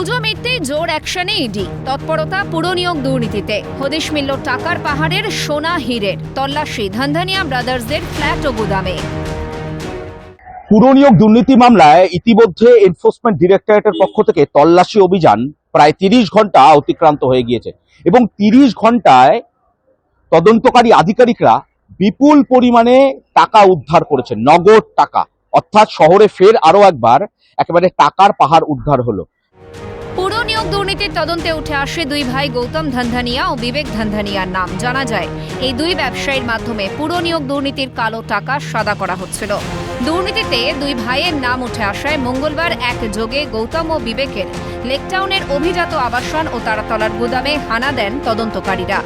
পুজো মিটতেই জোর অ্যাকশনে ইডি। তৎপরতা পুরনিয়োগ দুর্নীতিতে। হদিশ মিলল টাকার পাহাড়ের সোনা হীরের। তল্লাশি ধানধানিয়া ব্রাদার্সদের ফ্ল্যাট ও গুদামে। পুরনিয়োগ দুর্নীতি মামলায় ইতিমধ্যে এনফোর্সমেন্ট ডিরেক্টরেটের পক্ষ থেকে তল্লাশি অভিযান প্রায় তিরিশ ঘণ্টা অতিক্রান্ত হয়ে গিয়েছে এবং তিরিশ ঘন্টায় তদন্তকারী আধিকারিকরা বিপুল পরিমাণে টাকা উদ্ধার করেছেন, নগদ টাকা। অর্থাৎ শহরে ফের আরও একবার একেবারে টাকার পাহাড় উদ্ধার হলো। পুর নিয়োগ দুর্নীতির তদন্তে উঠে আসে দুই ভাই গৌতম ধানধানিয়া ও বিবেক ধানধানিয়ার নাম। জানা যায়, এই দুই ব্যবসায়ীর মাধ্যমে পুর নিয়োগ দুর্নীতির কালো টাকা সাদা করা হচ্ছিল। দুর্নীতিতে দুই ভাইয়ের নাম উঠে আসায় মঙ্গলবার এক যোগে গৌতম ও বিবেকের লেকটাউনের অভিজাত আবাসন ও তারাতলার গুদামে হানা দেন তদন্তকারীরা।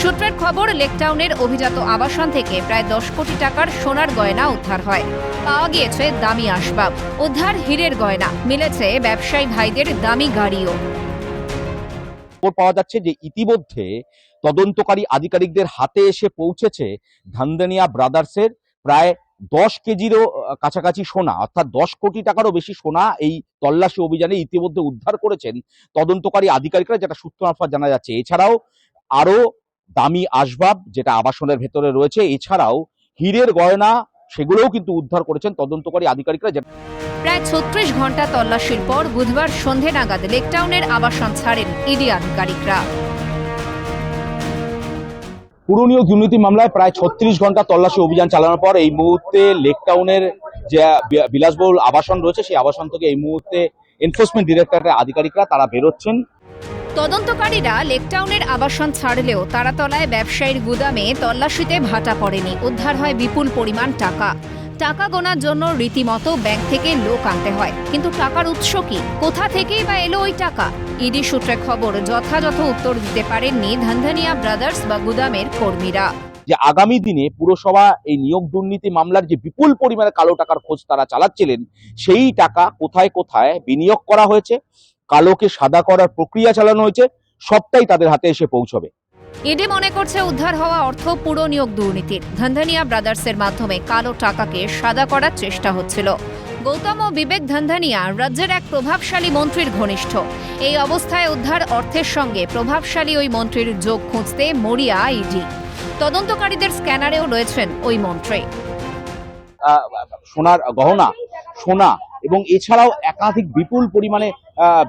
সূত্রের খবর, লেকটাউনের অভিজাত আবাসন থেকে প্রায় দশ কোটি টাকার সোনার গয়না উদ্ধার হয়। পাওয়া গিয়েছে দামি আসবাব, উদ্ধার হীরের গয়না, মিলেছে ব্যবসায়ী ভাইদের দামি গাড়িও। খবর পাওয়া যাচ্ছে যে ইতিমধ্যে তদন্তকারী আধিকারিকদের হাতে এসে পৌঁছেছে ধানদানিয়া ব্রাদার্সের প্রায় দশ কেজিরও কাছাকাছি সোনা, অর্থাৎ দশ কোটি টাকারও বেশি সোনা এই তল্লাশি অভিযানে ইতিমধ্যে উদ্ধার করেছেন তদন্তকারী আধিকারিকরা, যেটা সূত্র মারফত জানা যাচ্ছে। এছাড়াও আরও দামি আসবাব, যেটা আবাসনের ভেতরে রয়েছে, এছাড়াও হীরের গয়না সেগুলোও কিন্তু উদ্ধার করেছেন তদন্তকারী আধিকারিকরা। প্রায় ছত্রিশ ঘণ্টা তল্লাশির পর বুধবার সন্ধে নাগাদ লেকটাউনের আবাসন ছাড়েন ইডি আধিকারিকরা। পুরনিয়োগ দুর্নীতি মামলায় প্রায় ছত্রিশ ঘণ্টা তল্লাশি অভিযান চালানোর পর এই মুহূর্তে লেকটাউনের যে বিলাসবহুল আবাসন রয়েছে সেই আবাসন থেকে এই মুহূর্তে এনফোর্সমেন্ট ডিরেক্টরেটের আধিকারিকরা তারা বেরোচ্ছেন। তদন্তকারীরা লেকটাউনের আবাসন ছাড়লেও তারাতলায় ব্যবসায়ীর গুদামে তল্লাশিতে ভাটা পড়েনি। উদ্ধার হয় বিপুল পরিমাণ টাকা। টাকা গোনার জন্য রীতিমতো ব্যাংক থেকে লোক আনতে হয়। কিন্তু টাকার উৎস কি? কোথা থেকেই বা এলো ওই টাকা? ইডি সূত্রে খবর, যথাযথ উত্তর দিতে পারেননি ধানধানিয়া ব্রাদার্স বা গুদামের কর্মীরা। যে আগামী দিনে পুরসভা এই নিয়োগ দুর্নীতি মামলার যে বিপুল পরিমাণে কালো টাকার খোঁজ তারা চালাচ্ছিলেন, সেই টাকা কোথায় কোথায় বিনিয়োগ করা হয়েছে? কালোকে সাদা করার প্রক্রিয়া চালানো হয়েছে সবটাই তাদের হাতে এসে পৌঁছবে। ইডি মনে করছে উদ্ধার হওয়া অর্থ পুরো নিয়োগ দুর্নীতির। ধানধানিয়া ব্রাদার্সের মাধ্যমে কালো টাকাকে সাদা করার চেষ্টা হচ্ছিল। গৌতম ও বিবেক ধানধানিয়া রাজ্যের এক প্রভাবশালী মন্ত্রীর ঘনিষ্ঠ। এই অবস্থায় উদ্ধার অর্থের সঙ্গে প্রভাবশালী ওই মন্ত্রীর যোগ খুঁজতে মরিয়া ইডি। তদন্তকারীদের স্ক্যানারেও রয়েছেন ওই মন্ত্রী। সোনার গহনা সোনা এবং এছাড়াও একাধিক বিপুল পরিমাণে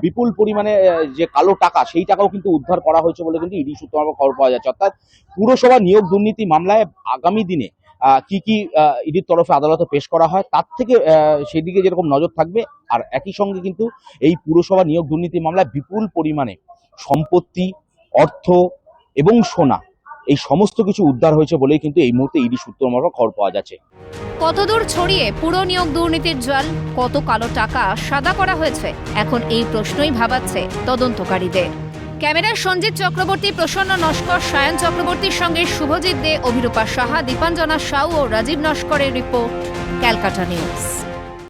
বিপুল পরিমাণে যে কালো টাকা, সেই টাকাও কিন্তু উদ্ধার করা হয়েছে বলে কিন্তু ইডি সূত্র খবর পাওয়া যাচ্ছে। অর্থাৎ পুরসভা নিয়োগ দুর্নীতি মামলায় আগামী দিনে কি কি ইডির তরফে আদালতে পেশ করা হয়, তার থেকে সেদিকে যেরকম নজর থাকবে, আর একই সঙ্গে কিন্তু এই পুরসভা নিয়োগ দুর্নীতি মামলায় বিপুল পরিমাণে সম্পত্তি, অর্থ এবং সোনা এই সমস্ত কিছু উদ্ধার হয়েছে বলেই কিন্তু এই মুহূর্তে ইডি সূত্র মারফত খবর পাওয়া যাচ্ছে। কতদূর ছড়িয়ে পুরো নিয়োগ দুর্নীতির জল, কত কালো টাকা সাদা করা হয়েছে, এখন এই প্রশ্নই ভাবাচ্ছে তদন্তকারীদের। ক্যামেরায় সঞ্জিত চক্রবর্তী, প্রসন্ন নস্কর, সায়ন চক্রবর্তীর সঙ্গে শুভজিৎ দে, অভিরূপা সাহা, দীপাঞ্জনা সাউ ও রাজীব নস্করের রিপোর্ট ক্যালকাটা নিউজ।